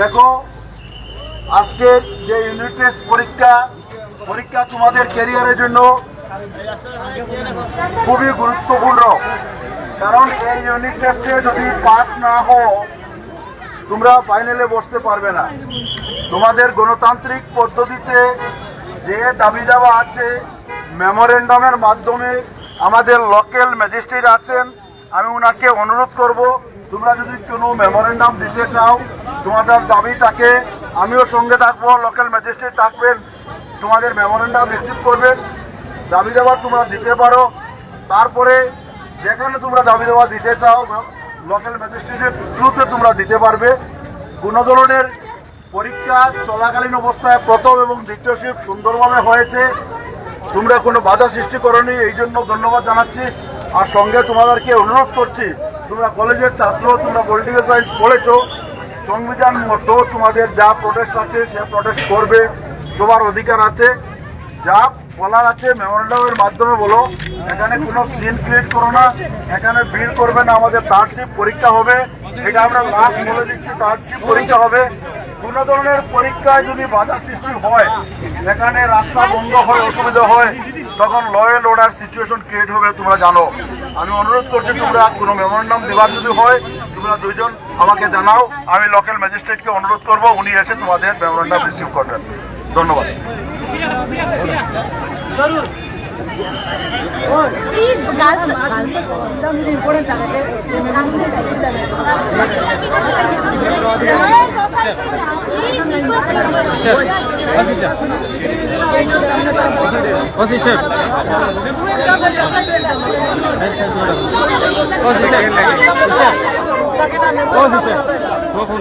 দেখো, আজকে যে ইউনিট টেস্ট পরীক্ষা পরীক্ষা তোমাদের ক্যারিয়ারের জন্য খুবই গুরুত্বপূর্ণ। কারণ এই ইউনিট টেস্টে যদি পাস না হও, তোমরা ফাইনালে বসতে পারবে না। তোমাদের গণতান্ত্রিক পদ্ধতিতে যে দাবি দেওয়া আছে মেমোরেন্ডামের মাধ্যমে আমাদের লোকাল ম্যাজিস্ট্রেট আছেন, আমি ওনাকে অনুরোধ করব, তোমরা যদি কোনো মেমোরেন্ডাম দিতে চাও তোমাদের দাবি থাকে আমিও সঙ্গে থাকব লোকাল ম্যাজিস্ট্রেট থাকবেন, তোমাদের মেমোরেন্ডাম রিসিভ করবেন, দাবি দেওয়া তোমরা দিতে পারো। তারপরে যেখানে তোমরা দাবি দেওয়া দিতে চাও লোকাল ম্যাজিস্ট্রেটের থ্রুতে তোমরা দিতে পারবে। কোনো ধরনের পরীক্ষা চলাকালীন অবস্থায় প্রথম এবং দ্বিতীয় শিফট সুন্দরভাবে হয়েছে। তোমরা কোনো বাধা সৃষ্টি করনি, এই জন্য ধন্যবাদ জানাচ্ছি। আর সঙ্গে তোমাদেরকে অনুরোধ করছি, তোমরা কলেজের ছাত্র, তোমরা পলিটিক্যাল সায়েন্স পড়েছো সংবিধান মতো তোমাদের যা প্রোটেস্ট আছে, সে প্রোটেস্ট করবে, সবার অধিকার আছে। যা বলার আছে মেমোরেন্ডামের মাধ্যমে বলো। এখানে কোনো সিন ক্রিয়েট করো না, এখানে ভিড় করবে না, আমাদের তার্ডশিপ পরীক্ষা হবে। এটা আমরা লাস্ট বলে দিচ্ছি তার্ডশিপ পরীক্ষা হবে। কোনো ধরনের পরীক্ষায় যদি বাধা সৃষ্টি হয়, এখানে রাস্তা বন্ধ হয়, অসুবিধা হয় তখন law and order situation create হবে তোমরা জানো আমি অনুরোধ করছি তোমরা কোনো মেমোরেন্ডাম দেওয়ার যদি হয় তোমরা দুইজন আমাকে জানাও আমি লোকাল ম্যাজিস্ট্রেটকে অনুরোধ করব উনি এসে তোমাদের মেমোরেন্ডাম রিসিভ করবেন ধন্যবাদ কখন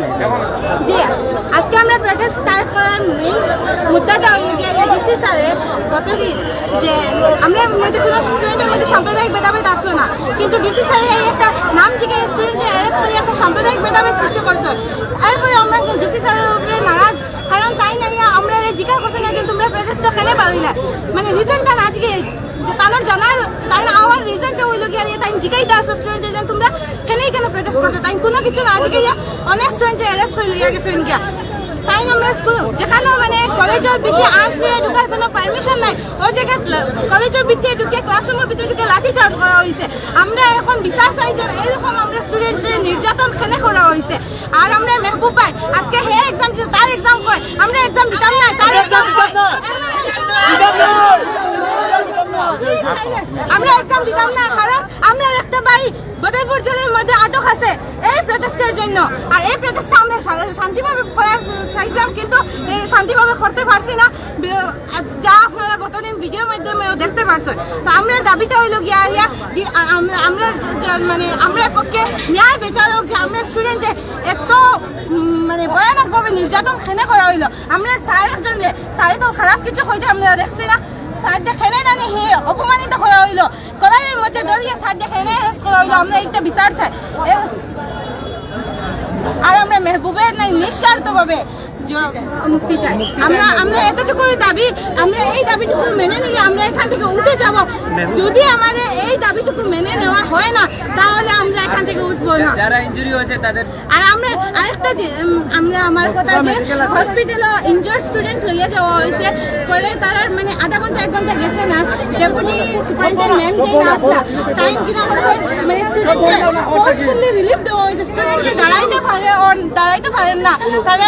জি, আজকে আমরা প্রোটেস্ট স্টার্ট করার মেইন মুদ্দাটা ডিসি স্যারে গতদিন যে আমরা মধ্যে কোনো স্টুডেন্টের মধ্যে সাম্প্রদায়িক ভেদাভেদ আসলো না। কিন্তু ডিসি স্যারে এই একটা নাম থেকে স্টুডেন্টকে অ্যারেস্ট করে একটা সাম্প্রদায়িক ভেদাভেদ সৃষ্টি করছে। এরপরে আমরা ডিসি স্যারের উপরে নারাজ কারণ তাই নাই আমরা জিজ্ঞাসা করছি না যে তোমরা প্রোটেস্টটা মানে রিজনটা না, আজকে তাদের জানার তাই আমার রিজনটা হইল গিয়ে তাই জিজ্ঞাসা আসবে স্টুডেন্ট যে তোমরা কেনই কেন প্রোটেস্ট করছ? তাই কোনো কিছু না, আজকে অনেক স্টুডেন্ট অ্যারেস্ট হয়ে গিয়া ইনকা তাই আমরা স্কুল যেখানে মানে কলেজের ভিতরে আর্টস নিয়ে ঢুকার কোনো পারমিশন নাই। ওই জায়গায় কলেজের ভিতরে ঢুকে ক্লাসরুমের ভিতরে ঢুকে লাঠি চার্জ করা হয়েছে আমরা এখন বিচার চাই যে এরকম আমরা স্টুডেন্টের নির্যাতন খেলে করা হয়েছে আর আমরা মেহবুব পাই আজকে হে এক্সাম দিতে তার এক্সাম হয় আমরা এক্সাম দিতাম না তার এক্সাম আমরা এক্সাম দিতাম না, কারণ আমরা একটা ভাই বদরপুর জেলার মধ্যে আটক আছে এই প্রটেস্টের জন্য। আর এই প্রটেস্টটা আমরা শান্তিভাবে চাইছিলাম, কিন্তু শান্তিভাবে করতে পারছি না। যা আপনারা গতদিন ভিডিওর মাধ্যমে দেখতে পারছেন। তো আমরা দাবিটা হইল গিয়া ইয়া আমরা মানে আমরা পক্ষে ন্যায় বিচারক যে আমরা স্টুডেন্টে এত মানে ভয়ানকভাবে নির্যাতন খেনে করা হইল। আমরা স্যার একজন স্যারে তো খারাপ কিছু হইতে আমরা দেখছি না। না হে অপমানিত করা হইল মধ্যে দরিয়ে হেস করা হইল আমরা বিচার চাই আর আমরা মেহবুবের নাই নিঃস্বার্থভাবে মুক্তি চাই আমরা আমরা এতটুকু দাবি আমরা এই দাবিটুকু মেনে নিলে আমরা এখান থেকে উঠে যাব। যদি আমাদের এই দাবিটুকু মেনে নেওয়া হয় না তাহলে আমরা না। যারা ইনজুরি হয়েছে তাদের আর আমরা আরেকটা যে আমরা আমার কথা যে হসপিটালে ইনজার্ড স্টুডেন্ট লইয়া যাওয়া হয়েছে। ফলে তারা মানে আধা ঘণ্টা এক ঘণ্টা গেছে না। ডেপুটি সুপারিনটেন্ডেন্ট ম্যাম যে আসলা টাইম কিনা মানে স্টুডেন্টকে ফোর্সফুলি রিলিফ দেওয়া হয়েছে। স্টুডেন্টকে দাঁড়াইতে পারে দাঁড়াইতে পারেন না। তারা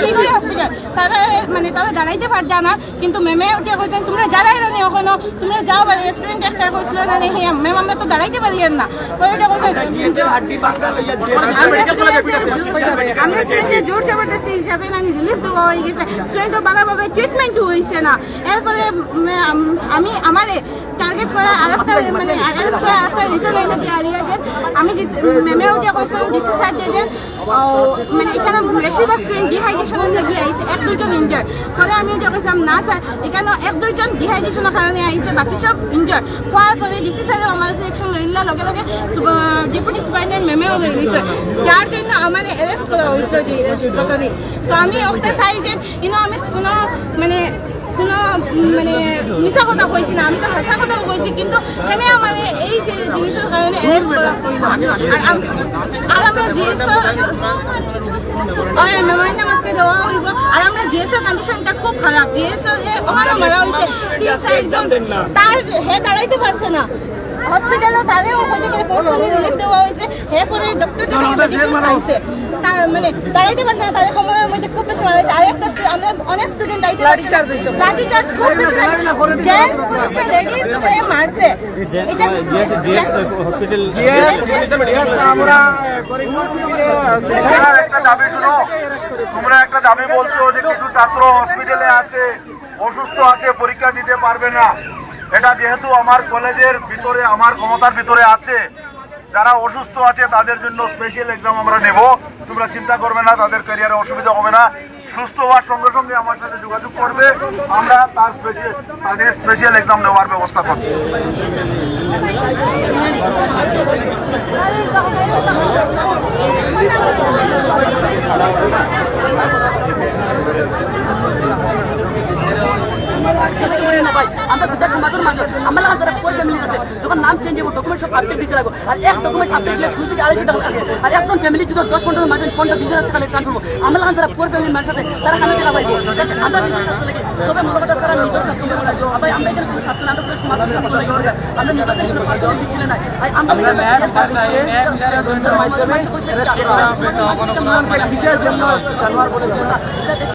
সিভিল হসপিটাল তারা মানে তারা দাঁড়াইতে পারত না কিন্তু ম্যামে উঠে কইছেন তোমরা যারাই রানি ওখানে তোমরা যাও বাড়ি স্টুডেন্ট একটা কইছিল না হে ম্যাম আমরা তো দাঁড়াইতে পারি না। এটা কইছেন আমরা স্টুডেন্টের জোর জবরদস্তি হিসাবে না রিলিফ দেওয়া হয়ে গেছে। স্টুডেন্টের ভালোভাবে ট্রিটমেন্ট হয়েছে না। এরপরে আমি আমার টার্গেট করা আরেকটা মানে অ্যারেস্ট করা আরেকটা রিজন হইল কি আরিয়া যে আমি ম্যামে উঠে কইছিলাম ডিসি যে ও, মানে এখানে বেশিরভাগ স্টুডেন্ট ডিহাইড্রেশনের লেগে আইছে, এক দুইজন ইনজার ফলে আমি উঠে কইছিলাম না স্যার এখানে এক দুইজন ডিহাইড্রেশনের কারণে আইছে, বাকি সব ইনজার হওয়ার পরে ডিসি স্যার আমার সিলেকশন লইলা লগে লগে ডেপুটি সুপারিনটেন্ডেন্ট ম্যামেও লই দিছে যার জন্য আমার অ্যারেস্ট করা হয়েছিল যে তো আমি ওটা চাই যে ইনো আমি কোনো মানে কোনো মানে মিছা কথা কইছি না। আমি তো হাসা কথা কইছি কিন্তু সেনে আমার এই যে জিনিসের কারণে আর আমরা জিএসও হইব আর আমরা জিএসও কন্ডিশনটা খুব খারাপ জিএসও ওখানে মারা হয়েছে তিন চারজন তার হে দাঁড়াইতে পারছে না। হসপিটালও তাদেরও হয়তো করে পৌঁছালে রিলিফ দেওয়া হয়েছে। হে পরে ডক্টর মেডিসিন খাইছে। তার মানে দাঁড়াইতে পারছে না তাদের সময়ের মধ্যে খুব বেশি মারা হয়েছে। আর একটা আমরা অনেক স্টুডেন্ট দাঁড়াইতে পারছে লাঠি চার্জ খুব বেশি জেন্টস পুলিশে লেডিস মারছে। এটা হসপিটাল আমরা একটা দাবি শুনো। তোমরা একটা দাবি বলছো যে কিছু ছাত্র হসপিটালে আছে অসুস্থ আছে পরীক্ষা দিতে পারবে না। এটা যেহেতু আমার কলেজের ভিতরে, আমার ক্ষমতার ভিতরে আছে, যারা অসুস্থ আছে তাদের জন্য স্পেশাল এক্সাম আমরা নেব। তোমরা চিন্তা করবে না, তাদের ক্যারিয়ারে অসুবিধা হবে না। সুস্থ হওয়ার সঙ্গে সঙ্গে আমার সাথে যোগাযোগ করবে। আমরা তার স্পেশাল তাদের স্পেশাল এক্সাম নেওয়ার ব্যবস্থা করব। আমরা দুটা সমাজের মানুষ আমরা যারা পোর ফ্যামিলি আছে যখন নাম চেঞ্জ হব ডকুমেন্ট সব আপডেট দিতে লাগবো আর এক ডকুমেন্ট আপডেট দিলে দুই থেকে আড়াইশো টাকা লাগে আর একদম ফ্যামিলি যদি দশ পনেরো মানুষ পনেরো বিশ হাজার টাকা করব আমরা যারা পোর ফ্যামিলির মানুষ আছে তারা কানে টাকা পাইবো আমরা নিজের স্বার্থ লাগে সবাই মূল্যবাদ তারা নিজের স্বার্থ লাগে আমরা এখানে কোনো স্বার্থ আমরা কোনো সমাজ আমরা নিজেদের কোনো স্বার্থ দিচ্ছিলেন না আমরা মাধ্যমে জন্য